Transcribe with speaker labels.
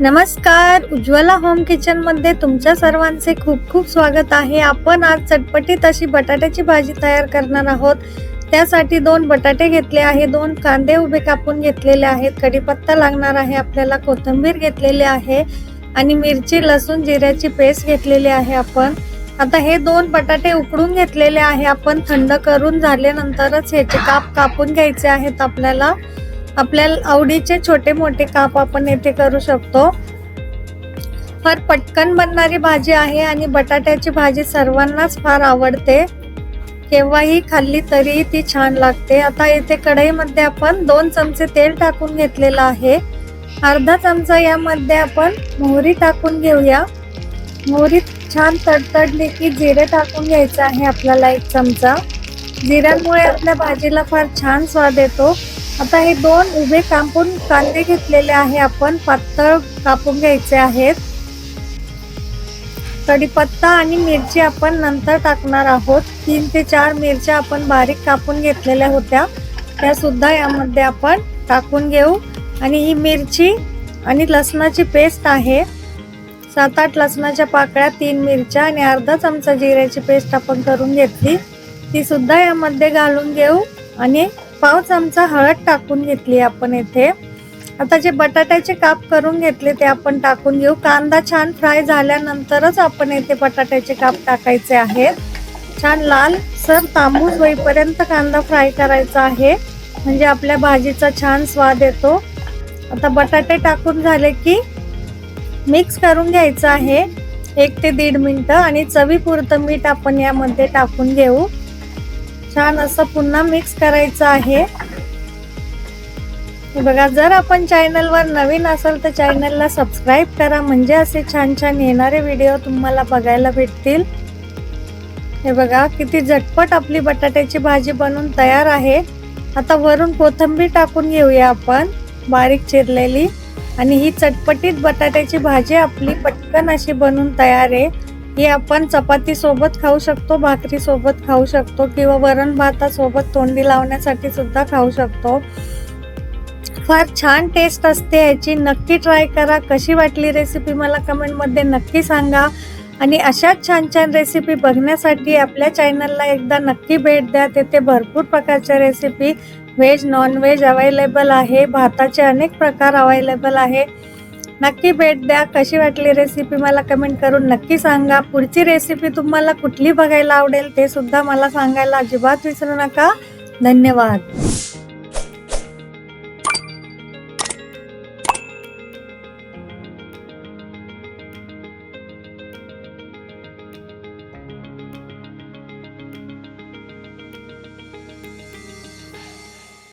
Speaker 1: नमस्कार. उज्ज्वला होम किचनमध्ये तुमच्या सर्वांचे खूप खूप स्वागत आहे. आपण आज चटपटीत अशी बटाट्याची भाजी तयार करणार आहोत. त्यासाठी दोन बटाटे घेतले आहे दोन कांदे उभे कापून घेतलेले आहेत कढीपत्ता लागणार आहे आपल्याला कोथिंबीर घेतलेली आहे आणि मिरची लसूण जिऱ्याची पेस्ट घेतलेली आहे आपण. आता हे दोन बटाटे उकडून घेतलेले आहे. आपण थंड करून झाल्यानंतरच ह्याचे काप कापून घ्यायचे आहेत आपल्याला. आपल्याला आवडीचे छोटे मोठे काप आपण येथे करू शकतो. फार पटकन बनणारी भाजी आहे आणि बटाट्याची भाजी सर्वांनाच फार आवडते. केव्हाही खाल्ली तरीही ती छान लागते. आता येथे कढईमध्ये आपण दोन चमचे तेल टाकून घेतलेलं आहे. अर्धा चमचा यामध्ये आपण मोहरी टाकून घेऊया. मोहरी छान तडतडली की जिरे टाकून घ्यायचं आहे आपल्याला एक चमचा. जिऱ्यांमुळे आपल्या भाजीला फार छान स्वाद येतो. आता हे दोन उभे कापून कांदे घेतलेले आहे आपण. पातळ कापून घ्यायचे आहेत. कढीपत्ता आणि मिरची आपण नंतर टाकणार आहोत. तीन ते चार मिरच्या आपण बारीक कापून घेतलेल्या होत्या. त्या सुद्धा यामध्ये आपण टाकून घेऊ. आणि ही मिरची आणि लसणाची पेस्ट आहे. सात आठ लसणाच्या पाकळ्या तीन मिरच्या आणि अर्धा चमचा जिऱ्याची पेस्ट आपण करून घेतली. ती सुद्धा यामध्ये घालून घेऊ आणि पाव चमचा हळद टाकून घेतली आपण येथे आता जे बटाट्याचे काप करून घेतले ते आपण टाकून घेऊ. कांदा छान फ्राय झाल्यानंतरच आपण येथे बटाट्याचे काप टाकायचे आहेत. छान लाल सर तांबूस होईपर्यंत कांदा फ्राय करायचा आहे. म्हणजे आपल्या भाजीचा छान स्वाद येतो. आता बटाटे टाकून झाले की मिक्स करून घ्यायचं आहे. एक ते दीड मिनटं आणि चवीपुरतं मीठ आपण यामध्ये टाकून घेऊ. छान असं पुन्हा मिक्स करायचं आहे. हे बघा जर आपण चॅनलवर नवीन असाल तर चॅनलला सबस्क्राईब करा. म्हणजे असे छान छान येणारे व्हिडिओ तुम्हाला बघायला भेटतील. हे बघा किती झटपट आपली बटाट्याची भाजी बनून तयार आहे. आता वरून कोथिंबीर टाकून घेऊया आपण बारीक चिरलेली. आणि ही चटपटीत बटाट्याची भाजी आपली पटकन अशी बनून तयार आहे. ही आपण चपाती सोबत खाऊ शकतो भाकरी सोबत खाऊ शकतो किंवा वरण भातासोबत तोंडी लावण्यासाठी सुद्धा खाऊ शकतो. फार छान टेस्ट असते याची. नक्की ट्राय करा. कशी वाटली रेसिपी मला कमेंटमध्ये नक्की सांगा. आणि अशाच छान छान रेसिपी बघण्यासाठी आपल्या चॅनलला एकदा नक्की भेट द्या. तेथे भरपूर प्रकारच्या recipe veg non veg available आहे. भाताचे अनेक प्रकार अवेलेबल आहे. नक्की भेट द्या. कशी वाटली रेसिपी मला कमेंट करून नक्की सांगा. पुढची रेसिपी तुम्हाला कुठली बघायला आवडेल ते सुद्धा मला सांगायला अजिबात विसरू नका. धन्यवाद.